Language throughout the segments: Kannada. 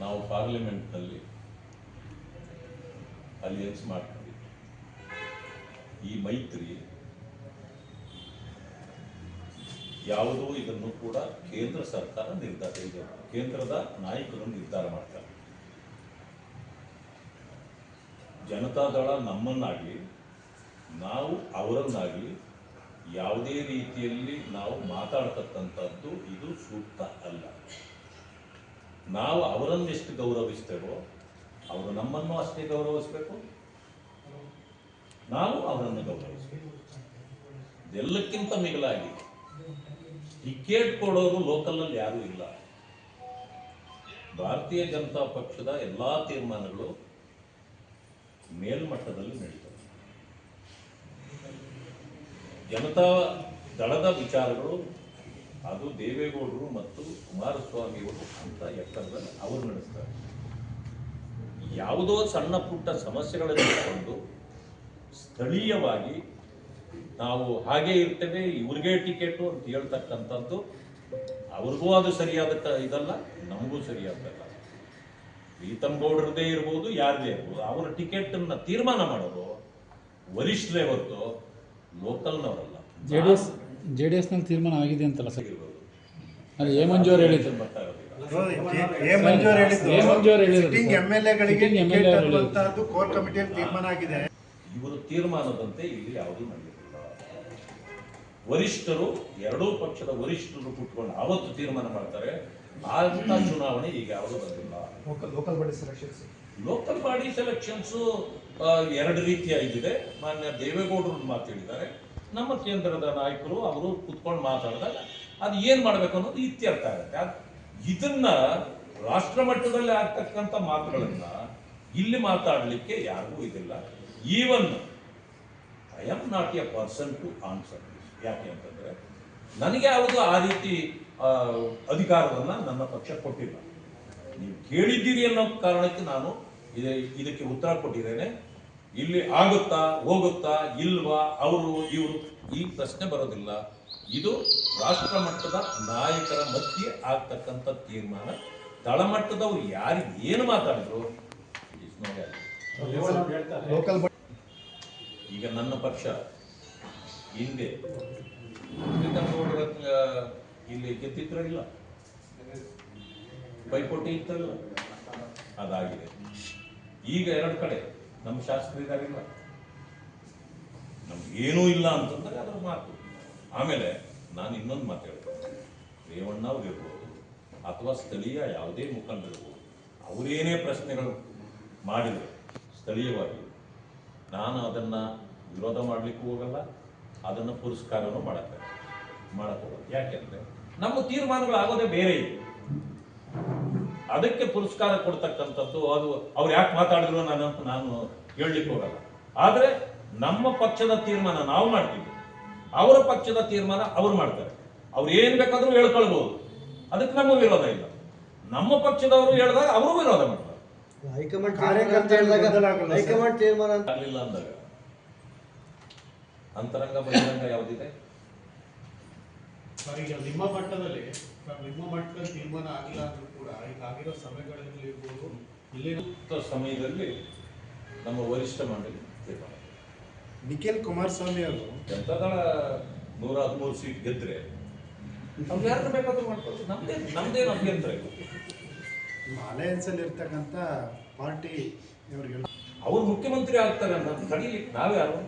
ನಾವು ಪಾರ್ಲಿಮೆಂಟ್ನಲ್ಲಿ ಅಲಿಯನ್ಸ್ ಮಾಡ್ತೀವಿ ಈ ಮೈತ್ರಿ ಯಾವುದೋ ಇದನ್ನು ಕೂಡ ಕೇಂದ್ರ ಸರ್ಕಾರ ನಿರ್ಧಾರ ಇದೆ. ಕೇಂದ್ರದ ನಾಯಕರು ನಿರ್ಧಾರ ಮಾಡ್ತಾರೆ. ಜನತಾದಳ ನಮ್ಮನ್ನಾಗಲಿ, ನಾವು ಅವರನ್ನಾಗಲಿ ಯಾವುದೇ ರೀತಿಯಲ್ಲಿ ನಾವು ಮಾತಾಡ್ತಕ್ಕಂಥದ್ದು ಇದು ಸೂಕ್ತ ಅಲ್ಲ. ನಾವು ಅವರನ್ನು ಎಷ್ಟು ಗೌರವಿಸ್ತೇವೋ ಅವರು ನಮ್ಮನ್ನು ಅಷ್ಟೇ ಗೌರವಿಸಬೇಕು. ನಾವು ಅವರನ್ನು ಗೌರವಿಸಬೇಕು. ಇದೆಲ್ಲಕ್ಕಿಂತ ಮಿಗಿಲಾಗಿ ಟಿಕೆಟ್ ಕೊಡೋರು ಲೋಕಲ್ನಲ್ಲಿ ಯಾರೂ ಇಲ್ಲ. ಭಾರತೀಯ ಜನತಾ ಪಕ್ಷದ ಎಲ್ಲ ತೀರ್ಮಾನಗಳು ಮೇಲ್ಮಟ್ಟದಲ್ಲಿ ನಡೀತವೆ. ಜನತಾ ದಳದ ವಿಚಾರಗಳು ಅದು ದೇವೇಗೌಡರು ಮತ್ತು ಕುಮಾರಸ್ವಾಮಿಯವರು ಅಂತ ಎತ್ತರದಲ್ಲಿ ಅವರು ನಡೆಸ್ತಾರೆ. ಯಾವುದೋ ಸಣ್ಣ ಪುಟ್ಟ ಸಮಸ್ಯೆಗಳನ್ನು ಇಟ್ಕೊಂಡು ಸ್ಥಳೀಯವಾಗಿ ನಾವು ಹಾಗೆ ಇರ್ತೇವೆ, ಇವ್ರಿಗೆ ಟಿಕೆಟು ಅಂತ ಹೇಳ್ತಕ್ಕಂಥದ್ದು ಅವ್ರಿಗೂ ಅದು ಸರಿಯಾದ ಇದಲ್ಲ, ನಮಗೂ ಸರಿಯಾದಲ್ಲ ಗೌಡ್ರದ್ದೇ ಇರ್ಬೋದು, ಯಾರದೇ ಇರ್ಬೋದು, ಅವರ ಟಿಕೆಟನ್ನು ತೀರ್ಮಾನ ಮಾಡೋದು ವರಿಷ್ಠರೇ ಹೊರತು ಲೋಕಲ್ನವರಲ್ಲ. ಜೆಡಿಎಸ್ ಜೆ ಡಿ ಎಸ್ನಲ್ಲಿ ತೀರ್ಮಾನ ಆಗಿದೆ ಅಂತಲ್ಲ ಸರ್. ಅದು ಎ ಮಂಜು ಅವ್ರು ಹೇಳಿದ್ದು ಬರ್ತಾ ಇರೋದಿಲ್ಲ. ಎ ಮಂಜು ಅವ್ರು ಹೇಳಿದ್ದು ಎ ಮಂಜು ಅವ್ರು ಹೇಳಿದ್ರು. ಕೋರ್ ಕಮಿಟಿಯಲ್ಲಿ ತೀರ್ಮಾನ ಆಗಿದೆ. ಇವರು ತೀರ್ಮಾನದಂತೆ ಇಲ್ಲಿ ಯಾವುದೂ ನಡೆಯಲಿಲ್ಲ ವರಿಷ್ಠರು ಎರಡೂ ಪಕ್ಷದ ವರಿಷ್ಠರು ಕೂತ್ಕೊಂಡು ಅವತ್ತು ತೀರ್ಮಾನ ಮಾಡ್ತಾರೆ. ಅಂತ ಚುನಾವಣೆ ಈಗ ಯಾವುದು ಬಂದಿಲ್ಲ. Local body selections local body selections ಎರಡು ರೀತಿಯಾಗಿದೆ. ಮಾನ್ಯ ದೇವೇಗೌಡರು ಮಾತು ಹೇಳಿದ್ದಾರೆ. ನಮ್ಮ ಕೇಂದ್ರದ ನಾಯಕರು ಅವರು ಕುತ್ಕೊಂಡು ಮಾತಾಡಿದಾಗ ಅದು ಏನು ಮಾಡ್ಬೇಕು ಅನ್ನೋದು ಇತ್ಯರ್ಥ ಆಗುತ್ತೆ. ಇದನ್ನ ರಾಷ್ಟ್ರ ಮಟ್ಟದಲ್ಲಿ ಆಗ್ತಕ್ಕಂಥ ಮಾತುಗಳನ್ನ ಇಲ್ಲಿ ಮಾತಾಡಲಿಕ್ಕೆ ಯಾರಿಗೂ ಇದಿಲ್ಲ. Even I am not a person to answer ಯಾಕೆ ಅಂತಂದ್ರೆ ನನಗೆ ಯಾವುದು ಆ ರೀತಿ ಅಧಿಕಾರವನ್ನು ನನ್ನ ಪಕ್ಷ ಕೊಟ್ಟಿಲ್ಲ. ನೀವು ಕೇಳಿದ್ದೀರಿ ಅನ್ನೋ ಕಾರಣಕ್ಕೆ ನಾನು ಇದ- ಇದಕ್ಕೆ ಉತ್ತರ ಕೊಟ್ಟಿದ್ದೇನೆ. ಇಲ್ಲಿ ಆಗುತ್ತಾ ಹೋಗುತ್ತಾ ಇಲ್ವಾ ಅವರು? ಇವರು. ಈ ಪ್ರಶ್ನೆ ಬರೋದಿಲ್ಲ. ಇದು ರಾಷ್ಟ್ರ ಮಟ್ಟದ ನಾಯಕರ ಮಧ್ಯೆ ಆಗ್ತಕ್ಕಂಥ ತೀರ್ಮಾನ. ತಳಮಟ್ಟದವ್ರು ಯಾರು ಏನು ಮಾತಾಡಿದ್ರು? ಈಗ ನನ್ನ ಪಕ್ಷ ಹಿಂದೆ ಇಲ್ಲಿ ಗೆದ್ದಿದ್ರ ಇಲ್ಲ. ಪೈಪೋಟಿ ಇತ್ತಲ್ಲ? ಅದಾಗಿದೆ. ಈಗ ಎರಡು ಕಡೆ. ನಮ್ಮ ಶಾಸಕರಿದಾರಿಲ್ಲ ನಮ್ಗೆ ಏನೂ ಇಲ್ಲ ಅಂತಂದ್ರೆ ಅದರ ಮಾತು. ಆಮೇಲೆ ನಾನು ಇನ್ನೊಂದು ಮಾತು ಹೇಳ್ತೇನೆ. ರೇವಣ್ಣ ಅವ್ರು ಇರ್ಬೋದು ಅಥವಾ ಸ್ಥಳೀಯ ಯಾವುದೇ ಮುಖಂಡರಿರ್ಬೋದು ಅವರೇನೇ ಪ್ರಶ್ನೆಗಳು ಮಾಡಿದರೆ ಸ್ಥಳೀಯವಾಗಿ, ನಾನು ಅದನ್ನು ವಿರೋಧ ಮಾಡಲಿಕ್ಕೂ ಹೋಗಲ್ಲ, ಅದನ್ನು ಪುರಸ್ಕಾರನೂ ಮಾಡಕ್ಕೆ ಮಾಡಕ್ಕೆ ಹೋಗಲ್ಲ ಯಾಕೆಂದರೆ ನಮ್ಮ ತೀರ್ಮಾನಗಳು ಆಗೋದೇ ಬೇರೆ ಇದೆ. ಅದಕ್ಕೆ ಪುರಸ್ಕಾರ ಕೊಡ್ತಕ್ಕಂಥದ್ದು ಅದು ಅವ್ರು ಯಾಕೆ ಮಾತಾಡಿದ್ರು ನಾನು ಅಂತ ನಾನು ಹೇಳಲಿಕ್ಕೆ ಹೋಗಲ್ಲ. ಆದ್ರೆ ನಮ್ಮ ಪಕ್ಷದ ತೀರ್ಮಾನ ನಾವು ಮಾಡ್ತೀವಿ. ಅವರ ಪಕ್ಷದ ತೀರ್ಮಾನ ಅವ್ರು ಮಾಡ್ತಾರೆ. ಅವ್ರು ಏನ್ ಬೇಕಾದ್ರೂ ಹೇಳ್ಕೊಳ್ಬಹುದು ಅದಕ್ಕೆ ನಮ್ಮ ವಿರೋಧ ಇಲ್ಲ. ನಮ್ಮ ಪಕ್ಷದವರು ಹೇಳಿದಾಗ ಅವರು ವಿರೋಧ ಮಾಡ್ತಾರೆ. ಹೈಕಮಾಂಡ್ ತೀರ್ಮಾನ. ಹೈಕಮಾಂಡ್ ಆಗ್ಲಿಲ್ಲ ಅಂದಾಗ. ಅಂತರಂಗ ಬಹಿರಂಗ ಯಾವುದಿದೆ? ಸರ್ ಈಗ ನಿಮ್ಮ ಮಟ್ಟದಲ್ಲಿ ಸರ್ ನಿಮ್ಮ ಮಟ್ಟದಲ್ಲಿ ತೀರ್ಮಾನ ಆಗಿಲ್ಲ ಅಂದ್ರೂ ಕೂಡ ಈಗ ಆಗಿರೋ ಸಭೆಗಳಲ್ಲಿ ಇರ್ಬೋದು ಇಲ್ಲಿನ ಸಮಯದಲ್ಲಿ ನಮ್ಮ ವರಿಷ್ಠ ಮಂಡಳಿ ತೀರ್ಮಾನ ನಿಖಿಲ್ ಕುಮಾರಸ್ವಾಮಿ ಅವರು ಜನತಾದಳ ನೂರ ಹದಿಮೂರು ಸೀಟ್ ಗೆದ್ರೆ? ಅವ್ರು ಯಾರನ್ನ ಬೇಕಾದ್ರೂ ಮಾಡ್ಕೊಳ್ಳಿ ನಮ್ದೇ ನಮ್ದೇನು ಅಭ್ಯಂತರ ಇಲ್ಲ ನಿಮ್ಮ ಅಲಯನ್ಸ್ ಅಲ್ಲಿ ಇರ್ತಕ್ಕಂಥ ಪಾರ್ಟಿ ಇವ್ರಿಗೆ ಅವ್ರು ಮುಖ್ಯಮಂತ್ರಿ ಆಗ್ತಾರೆ ಅಂತ ತಡೀಲಿಕ್ಕೆ ನಾವ್ಯಾರು?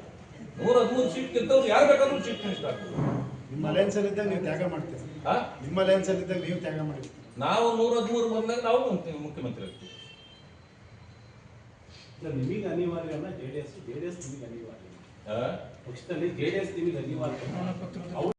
ನೂರ ಹದಿಮೂರು ಸೀಟ್ ಗೆದ್ದವ್ರು ಯಾರು ಬೇಕಾದ್ರೂ ಚೀಫ್ ಮಿನಿಸ್ಟರ್ ನಿಮ್ಮ ಅಲಯನ್ಸ್ ಅಲ್ಲಿ ಇದ್ದಾಗ ನೀವು ತ್ಯಾಗ ಮಾಡ್ತೀರಿ? ನಿಮ್ಮ ಅಲಯನ್ಸ್ ಅಲ್ಲಿ ಇದ್ದಾಗ ನೀವು ತ್ಯಾಗ ಮಾಡಿ ನಾವು ನೂರ ಹದಿಮೂರು ಬಂದಾಗ ನಾವು ಮುಖ್ಯ- ಮುಖ್ಯಮಂತ್ರಿ ಆಗ್ತೀವಿ. ನಿಮಗೆ ಅನಿವಾರ್ಯ ಅಲ್ಲ J D S J D S ನಿಮಗೆ ಅನಿವಾರ್ಯ? ಪಕ್ಷದಲ್ಲಿ ಜೆ ಡಿ ಎಸ್ ನಿಮಗೆ ಅನಿವಾರ್ಯ.